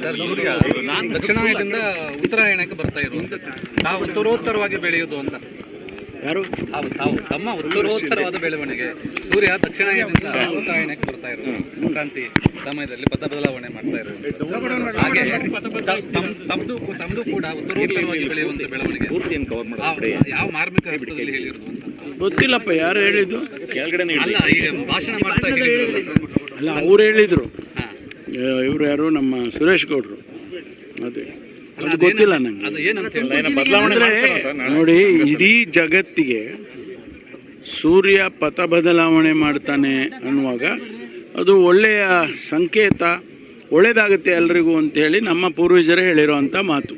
Sir ಸೂರ್ಯ ದಕ್ಷಿಣಾಯನದಿಂದ ಉತ್ತರಾಯಣಕ್ಕೆ ಬರ್ತಾ ಇರುವಂತ. ತಾವು ಉತ್ತರೋತ್ತರವಾಗಿ ಬೆಳೆಯೋದು ಅಂತ. ಯಾರು? ತಾವು ತಾವು ತಮ್ಮ ಉತ್ತರೋತ್ತರವಾದ ಬೆಳವಣಿಗೆ. ಸೂರ್ಯ ದಕ್ಷಿಣಾಯನದಿಂದ ಉತ್ತರಾಯಣಕ್ಕೆ ಬರ್ತಾ ಇರೋದು ಸಂಕ್ರಾಂತಿ ಸಮಯದಲ್ಲಿ ಪದ ಬದಲಾವಣೆ ಮಾಡ್ತಾ ಇರೋದು ಹಾಗೆ ತಮ್ಮದು ತಮ್ಮದು ತಮ್ದು ತಮ್ದು ಕೂಡ ಉತ್ತರೋತ್ತರವಾಗಿ ಬೆಳೆಯುವಂತ ಬೆಳವಣಿಗೆ. ಯಾವ- ಮಾರ್ಮಿಕ ಹಿಡಿದಲ್ಲಿ ಹೇಳಿರೋದು ಅಂತ. ಗೊತ್ತಿಲ್ಲಪ್ಪ ಯಾರು ಹೇಳಿದ್ದು? ಅಲ್ಲ ಈಗ ಭಾಷಣ ಮಾಡ್ತಾ ಇದ್ದಾರೆ. ಅಲ್ಲ ಅವ್ರು ಹೇಳಿದ್ರು. ಇವರು ಯಾರು? ನಮ್ಮ ಸುರೇಶ್ ಗೌಡರು. ಅದೇ. ಅದು ಗೊತ್ತಿಲ್ಲ ನಂಗೆ. ಅದು ಏನಂತ ಹೇಳಿ ಅಂದ್ರೆ ನೋಡಿ ಇಡೀ ಜಗತ್ತಿಗೆ ಸೂರ್ಯ ಪಥ ಬದಲಾವಣೆ ಮಾಡ್ತಾನೆ ಅನ್ನುವಾಗ ಅದು ಒಳ್ಳೆಯ ಸಂಕೇತ ಒಳ್ಳೇದಾಗುತ್ತೆ ಎಲ್ರಿಗೂ ಅಂತೇಳಿ ನಮ್ಮ ಪೂರ್ವಜರೇ ಹೇಳಿರೋವಂಥ ಮಾತು.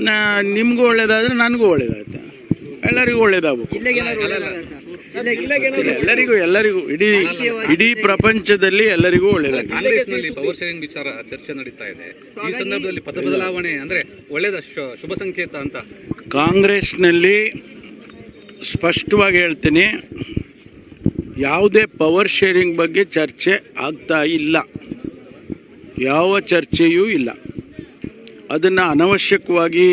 ನಾ ನಿಮಗೂ ಒಳ್ಳೇದಾದರೆ ನನಗೂ ಒಳ್ಳೇದಾಗುತ್ತೆ. ಎಲ್ಲರಿಗೂ ಒಳ್ಳೇದಾಗಬೇಕು. ಎಲ್ಲರಿಗೂ ಎಲ್ಲರಿಗೂ ಇಡೀ ಇಡೀ ಪ್ರಪಂಚದಲ್ಲಿ ಎಲ್ಲರಿಗೂ ಒಳ್ಳೇದಾಗುತ್ತೆ ಕಾಂಗ್ರೆಸ್ನಲ್ಲಿ ಪವರ್ ಶೇರಿಂಗ್ ವಿಚಾರ ಚರ್ಚೆ ನಡೀತಾ ಇದೆ. ಈ ಸಂದರ್ಭದಲ್ಲಿ ಪದ ಬದಲಾವಣೆ ಅಂದ್ರೆ ಒಳ್ಳೆಯದ ಶುಭ ಸಂಕೇತ ಅಂತ. ಕಾಂಗ್ರೆಸ್ನಲ್ಲಿ ಸ್ಪಷ್ಟವಾಗಿ ಹೇಳ್ತೀನಿ ಯಾವುದೇ ಪವರ್ ಶೇರಿಂಗ್ ಬಗ್ಗೆ ಚರ್ಚೆ ಆಗ್ತಾ ಇಲ್ಲ. ಯಾವ ಚರ್ಚೆಯೂ ಇಲ್ಲ. ಅದನ್ನು ಅನವಶ್ಯಕವಾಗಿ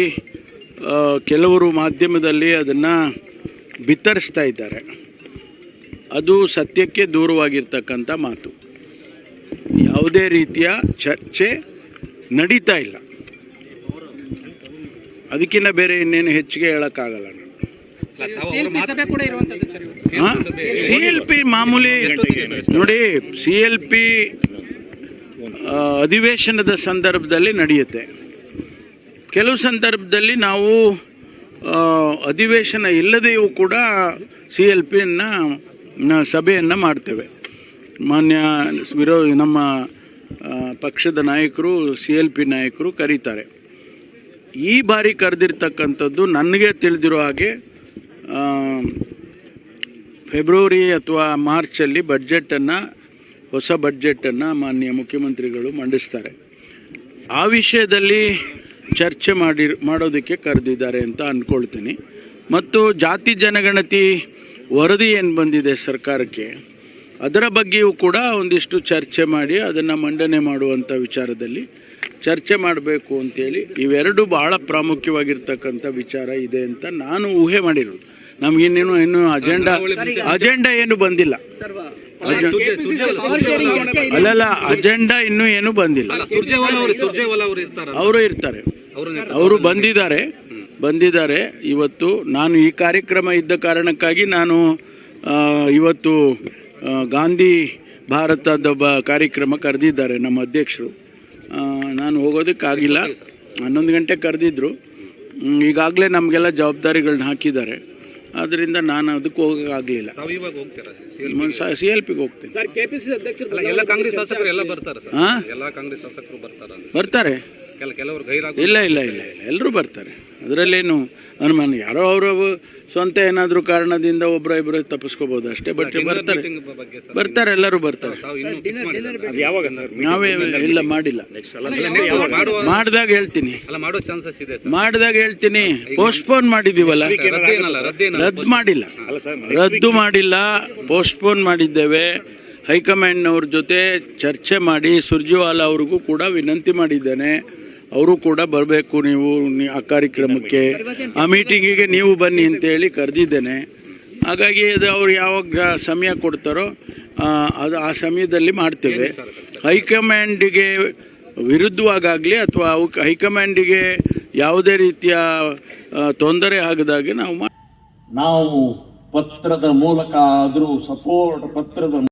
ಕೆಲವರು ಮಾಧ್ಯಮದಲ್ಲಿ ಅದನ್ನು ಬಿತ್ತರಿಸ್ತಾ ಇದ್ದಾರೆ. ಅದು ಸತ್ಯಕ್ಕೆ ದೂರವಾಗಿರ್ತಕ್ಕಂಥ ಮಾತು. ಯಾವುದೇ ರೀತಿಯ ಚರ್ಚೆ ನಡೀತಾ ಇಲ್ಲ. ಅದಕ್ಕಿಂತ ಬೇರೆ ಇನ್ನೇನು ಹೆಚ್ಚಿಗೆ ಹೇಳೋಕ್ಕಾಗಲ್ಲ ನಾನು. ಸಿ ಎಲ್ ಪಿ ಮಾಮೂಲಿ ನೋಡಿ ಸಿ ಎಲ್ ಪಿ ಅಧಿವೇಶನದ ಸಂದರ್ಭದಲ್ಲಿ ನಡೆಯುತ್ತೆ. ಕೆಲವು ಸಂದರ್ಭದಲ್ಲಿ ನಾವು ಅಧಿವೇಶನ ಇಲ್ಲದೆಯೂ ಕೂಡ ಸಿ ಎಲ್ ಪಿಯನ್ನು ಸಭೆಯನ್ನು ಮಾಡ್ತೇವೆ. ಮಾನ್ಯ ವಿರೋ, ನಮ್ಮ ಪಕ್ಷದ ನಾಯಕರು, ಸಿ ಎಲ್ ಪಿ ನಾಯಕರು ಕರೀತಾರೆ. ಈ ಬಾರಿ ಕರೆದಿರ್ತಕ್ಕಂಥದ್ದು ನನಗೆ ತಿಳಿದಿರೋ ಹಾಗೆ ಫೆಬ್ರವರಿ ಅಥವಾ ಮಾರ್ಚಲ್ಲಿ ಬಡ್ಜೆಟನ್ನು ಹೊಸ ಬಡ್ಜೆಟನ್ನು ಮಾನ್ಯ ಮುಖ್ಯಮಂತ್ರಿಗಳು ಮಂಡಿಸ್ತಾರೆ. ಆ ವಿಷಯದಲ್ಲಿ ಚರ್ಚೆ ಮಾಡಿ ಮಾಡೋದಕ್ಕೆ ಕರೆದಿದ್ದಾರೆ ಅಂತ ಅಂದ್ಕೊಳ್ತೀನಿ ಮತ್ತು ಜಾತಿ ಜನಗಣತಿ ವರದಿ ಏನು ಬಂದಿದೆ ಸರ್ಕಾರಕ್ಕೆ ಅದರ ಬಗ್ಗೆಯೂ ಕೂಡ ಒಂದಿಷ್ಟು ಚರ್ಚೆ ಮಾಡಿ ಅದನ್ನು ಮಂಡನೆ ಮಾಡುವಂಥ ವಿಚಾರದಲ್ಲಿ ಚರ್ಚೆ ಮಾಡಬೇಕು ಅಂತೇಳಿ ಇವೆರಡು ಬಹಳ ಪ್ರಾಮುಖ್ಯವಾಗಿರ್ತಕ್ಕಂಥ ವಿಚಾರ ಇದೆ ಅಂತ ನಾನು ಊಹೆ ಮಾಡಿರೋದು. ನಮಗಿನ್ನೇನು ಇನ್ನೂ ಅಜೆಂಡಾ ಅಜೆಂಡಾ ಏನು ಬಂದಿಲ್ಲ. ಅಲ್ಲಲ್ಲ ಅಜೆಂಡಾ ಇನ್ನೂ ಏನು ಬಂದಿಲ್ಲ. ಅವರು ಇರ್ತಾರ ಅವರು ಇರ್ತಾರೆ. ಅವರು ಅವರು ಬಂದಿದ್ದಾರೆ. ಬಂದಿದ್ದಾರೆ. ಇವತ್ತು ನಾನು ಈ ಕಾರ್ಯಕ್ರಮ ಇದ್ದ ಕಾರಣಕ್ಕಾಗಿ ನಾನು ಇವತ್ತು ಗಾಂಧಿ ಭಾರತದ ಬ ಕಾರ್ಯಕ್ರಮ ಕರೆದಿದ್ದಾರೆ ನಮ್ಮ ಅಧ್ಯಕ್ಷರು. ನಾನು ಹೋಗೋದಕ್ಕಾಗಿಲ್ಲ ಹನ್ನೊಂದು ಗಂಟೆ ಕರೆದಿದ್ದರು ಈಗಾಗಲೇ ನಮಗೆಲ್ಲ ಜವಾಬ್ದಾರಿಗಳನ್ನ ಹಾಕಿದ್ದಾರೆ. ಆದ್ದರಿಂದ ನಾನು ಅದಕ್ಕೆ ಹೋಗೋಕ್ಕಾಗಲಿಲ್ಲ ತಾವು ಇವಾಗ ಹೋಗ್ತೀರಾ? ಸಿ ಎಲ್ ಪಿಗೆ ಹೋಗ್ತೀನಿ. ಅಲ್ಲ ಎಲ್ಲ ಕಾಂಗ್ರೆಸ್ ಶಾಸಕರು ಎಲ್ಲ ಬರ್ತಾರೆ. ಕೆಲವರು ಗೈರಾಗ ಇಲ್ಲ ಇಲ್ಲ ಇಲ್ಲ ಇಲ್ಲ. ಎಲ್ಲರೂ ಬರ್ತಾರೆ. ಅದರಲ್ಲೇನು ಅನುಮಾನ ಯಾರೋ ಅವರ ಸ್ವಂತ ಏನಾದರೂ ಕಾರಣದಿಂದ ಒಬ್ಬರ ಇಬ್ಬರು ತಪ್ಪಿಸ್ಕೋಬೋದು ಅಷ್ಟೇ ಬಟ್ ಬರ್ತಾರೆ. ಬರ್ತಾರೆ ಎಲ್ಲರೂ ಬರ್ತಾರೆ. ಯಾವಾಗ ನಾವೇ ಇಲ್ಲ ಮಾಡಿಲ್ಲ. ಮಾಡಿದಾಗ ಹೇಳ್ತೀನಿ. ಅಲ್ಲ ಮಾಡೋ ಚಾನ್ಸಸ್ ಇದೆ ಸರ್. ಮಾಡಿದಾಗ ಹೇಳ್ತೀನಿ. ಪೋಸ್ಟ್ಪೋನ್ ಮಾಡಿದ್ದೀವಲ್ಲ ರದ್ದೇನಲ್ಲ ರದ್ದೇನಲ್ಲ ರದ್ದು ಮಾಡಿಲ್ಲ. ಅಲ್ಲ ಸರ್ ರದ್ದು ಮಾಡಿಲ್ಲ ಪೋಸ್ಟ್ಪೋನ್ ಮಾಡಿದ್ದೇವೆ. ಹೈಕಮಾಂಡ್ನವ್ರ ಜೊತೆ ಚರ್ಚೆ ಮಾಡಿ ಸುರ್ಜಿವಾಲಾ ಅವ್ರಿಗೂ ಕೂಡ ವಿನಂತಿ ಮಾಡಿದ್ದೇನೆ. ಅವರು ಕೂಡ ಬರಬೇಕು ನೀವು ಆ ಕಾರ್ಯಕ್ರಮಕ್ಕೆ. ಆ ಮೀಟಿಂಗಿಗೆ ನೀವು ಬನ್ನಿ ಅಂತೇಳಿ ಕರೆದಿದ್ದೇನೆ. ಹಾಗಾಗಿ ಅದು ಅವ್ರು ಯಾವಾಗ ಸಮಯ ಕೊಡ್ತಾರೋ ಅದು ಆ ಸಮಯದಲ್ಲಿ ಮಾಡ್ತೇವೆ. ಹೈಕಮಾಂಡಿಗೆ ವಿರುದ್ಧವಾಗಲಿ ಅಥವಾ ಅವಕ್ಕೆ ಹೈಕಮಾಂಡಿಗೆ ಯಾವುದೇ ರೀತಿಯ ತೊಂದರೆ ಆಗದಾಗೆ ನಾವು ನಾವು ಪತ್ರದ ಮೂಲಕ ಆದರೂ ಸಪೋರ್ಟ್ ಪತ್ರದ